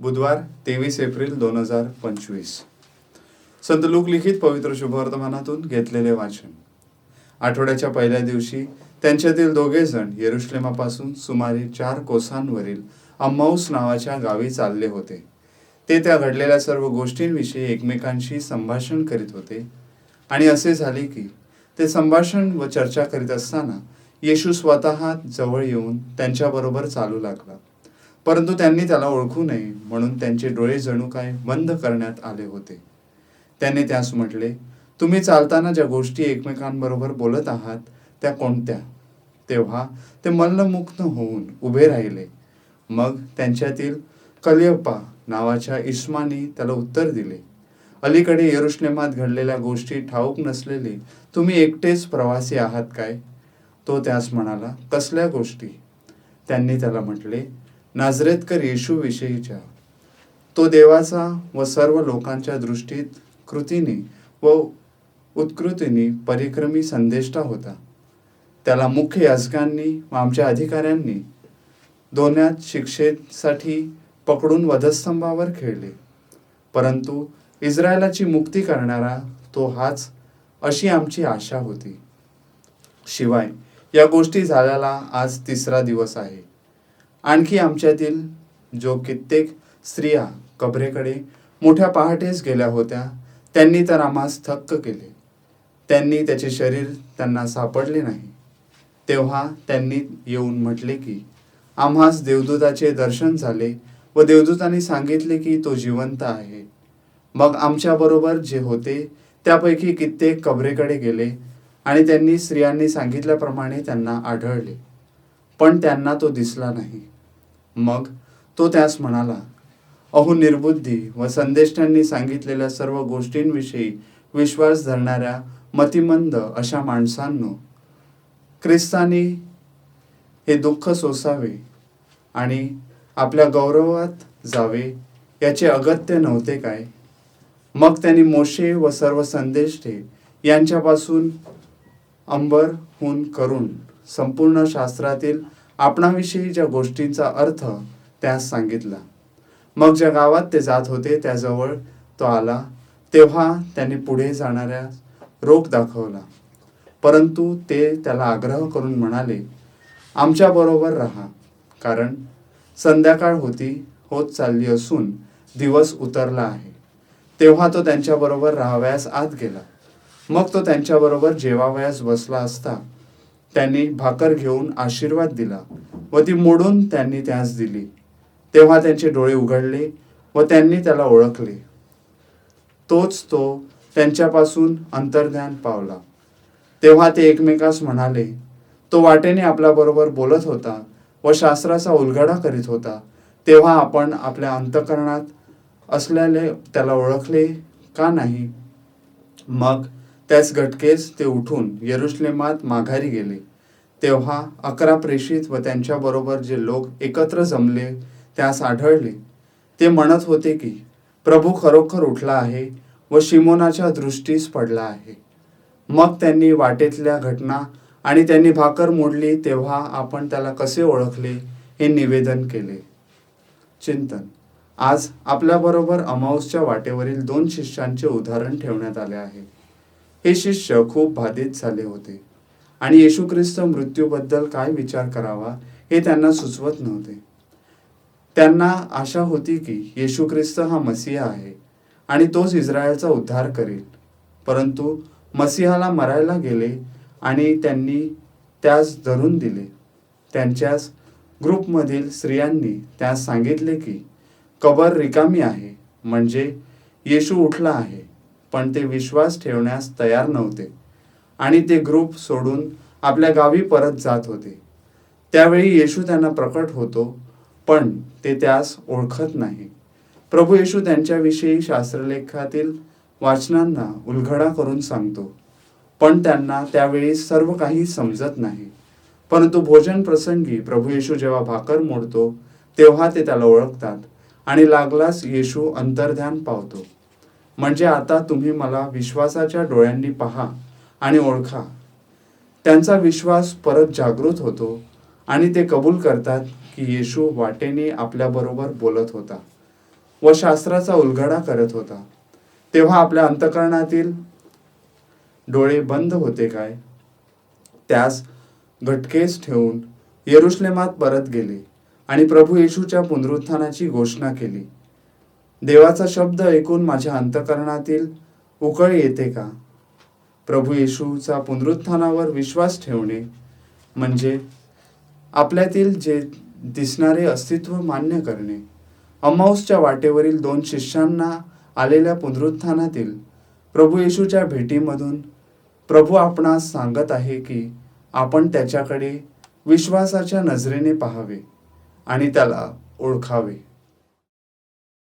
बुधवार तेवीस एप्रिल दोन हजार पंचवीस. संत लूक लिखित पवित्र शुभवर्तमानातून घेतलेले वाचन. आठवड्याच्या पहिल्या दिवशी त्यांच्यातील दोघे जण येरुश्लेमापासून सुमारे चार कोसांवरील अम्माऊस नावाच्या गावी चालले होते. ते त्या घडलेल्या सर्व गोष्टींविषयी एकमेकांशी संभाषण करीत होते आणि असे झाले की ते संभाषण व चर्चा करीत असताना येशू स्वतः जवळ येऊन त्यांच्याबरोबर चालू लागला. परंतु त्यांनी त्याला ओळखू नये म्हणून त्यांचे डोळे जणू काय बंद करण्यात आले होते. त्याने त्यास म्हटले तुम्ही चालताना ज्या गोष्टी एकमेकांबरोबर बोलत आहात त्या कोणत्या? तेव्हा ते मल्लमुग्ध होऊन उभे राहिले. मग त्यांच्यातील कलियप्पा नावाच्या इस्मानी त्याला उत्तर दिले अलीकडे येरुश्लेमात घडलेल्या गोष्टी ठाऊक नसलेले तुम्ही एकटेच प्रवासी आहात काय? तो त्यास म्हणाला कसल्या गोष्टी? त्यांनी त्याला म्हटले नाझरेतकर येशू विषयीच्या तो देवाचा व सर्व लोकांच्या दृष्टीत कृतीने व उत्कृतीने परिक्रमी संदेष्टा होता. त्याला मुख्य याजकांनी व आमच्या अधिकाऱ्यांनी दोन्यात शिक्षेसाठी पकडून वधस्तंभावर खेळले. परंतु इस्रायलाची मुक्ती करणारा तो हाच अशी आमची आशा होती. शिवाय या गोष्टी झाल्याला आज तिसरा दिवस आहे. आणखी आमच्यातील जो कित्येक स्त्रिया कबरेकडे मोठ्या पहाटेच गेल्या होत्या त्यांनी तर आम्हास थक्क केले. त्यांनी त्याचे शरीर त्यांना सापडले नाही. तेव्हा त्यांनी येऊन म्हटले की आम्हास देवदूताचे दर्शन झाले व देवदूतांनी सांगितले की तो जिवंत आहे. मग आमच्याबरोबर जे होते त्यापैकी कित्येक कबरेकडे गेले आणि त्यांनी स्त्रियांनी सांगितल्याप्रमाणे त्यांना आढळले. पण त्यांना तो दिसला नाही. मग तो त्यास म्हणाला अहो निर्बुद्धी व संदेष्टांनी सांगितलेल्या सर्व गोष्टींविषयी विश्वास धरणाऱ्या मतिमंद अशा माणसांनो ख्रिस्तानी हे दुःख सोसावे आणि आपल्या गौरवात जावे याचे अगत्य नव्हते काय? मग त्यांनी मोशे व सर्व संदेष्टे यांच्यापासून अंबरहून करून संपूर्ण शास्त्रातील आपणाविषयी ज्या गोष्टींचा अर्थ त्यास सांगितला. मग ज्या गावात ते जात होते त्याजवळ तो आला. तेव्हा त्याने पुढे जाणाऱ्या रोग दाखवला. परंतु ते त्याला आग्रह करून म्हणाले आमच्याबरोबर राहा. कारण संध्याकाळ होती होत चालली असून दिवस उतरला आहे. तेव्हा तो त्यांच्याबरोबर राहावयास आत गेला. मग तो त्यांच्याबरोबर जेवावयास बसला असता. त्यांनी भाकर घेऊन आशीर्वाद दिला व ती मोडून त्यांनी त्यास दिली. तेव्हा त्यांचे डोळे उघडले व त्यांनी त्याला ओळखले. तोच तो त्यांच्यापासून अंतर्ध्यान पावला. तेव्हा ते एकमेकास म्हणाले तो वाटेने आपल्याबरोबर बोलत होता व शास्त्राचा उलगडा करीत होता. तेव्हा आपण आपल्या अंतकरणात असलेले त्याला ओळखले का नाही? मग त्याच घटकेस ते उठून यरुश्लेमात माघारी गेले. तेव्हा अकरा प्रेषित व त्यांच्याबरोबर जे लोक एकत्र जमले त्यास आढळले. ते म्हणत होते की प्रभू खरोखर उठला आहे व शिमोनाच्या दृष्टीस पडला आहे. मग त्यांनी वाटेतल्या घटना आणि त्यांनी भाकर मोडली तेव्हा आपण त्याला कसे ओळखले हे निवेदन केले. चिंतन. आज आपल्याबरोबर अमाऊसच्या वाटेवरील दोन शिष्यांचे उदाहरण ठेवण्यात आले आहे. हे शिष्य खूप बाधित झाले होते. आणि येशू ख्रिस्त मृत्यूबद्दल काय विचार करावा हे त्यांना सुचवत नव्हते. त्यांना आशा होती की येशू ख्रिस्त हा मसीहा आहे आणि तोच इस्रायलचा उद्धार करेल. परंतु मसिहाला मरायला गेले आणि त्यांनी त्यास धरून दिले. त्यांच्याच ग्रुपमधील स्त्रियांनी त्यास सांगितले की कबर रिकामी आहे म्हणजे येशू उठला आहे. पण ते विश्वास ठेवण्यास तयार नव्हते. आणि ते ग्रुप सोडून आपल्या गावी परत जात होते. त्यावेळी येशू त्यांना प्रकट होतो पण ते त्यास ओळखत नाही. प्रभू येशू त्यांच्याविषयी शास्त्रलेखातील वाचनांना उलगडा करून सांगतो पण त्यांना त्यावेळी सर्व काही समजत नाही. परंतु भोजन प्रसंगी प्रभू येशू जेव्हा भाकर मोडतो तेव्हा ते त्याला ओळखतात आणि लागलाच येशू अंतर्ध्यान पावतो. म्हणजे आता तुम्ही मला विश्वासाच्या डोळ्यांनी पहा आणि ओळखा. त्यांचा विश्वास परत जागृत होतो आणि ते कबूल करतात की येशू वाटेने आपल्याबरोबर बोलत होता व शास्त्राचा उलगडा करत होता. तेव्हा आपल्या अंतकरणातील डोळे बंद होते काय? त्यास घटकेस ठेवून येरुश्लेमात परत गेले आणि प्रभू येशूच्या पुनरुत्थानाची घोषणा केली. देवाचा शब्द ऐकून माझ्या अंतकरणातील उकळ येते का? प्रभू येशूचा पुनरुत्थानावर विश्वास ठेवणे म्हणजे आपल्यातील जे दिसणारे अस्तित्व मान्य करणे. अमाऊसच्या वाटेवरील दोन शिष्यांना आलेल्या पुनरुत्थानातील प्रभू येशूच्या भेटीमधून प्रभू आपणास सांगत आहे की आपण त्याच्याकडे विश्वासाच्या नजरेने पाहावे आणि त्याला ओळखावे.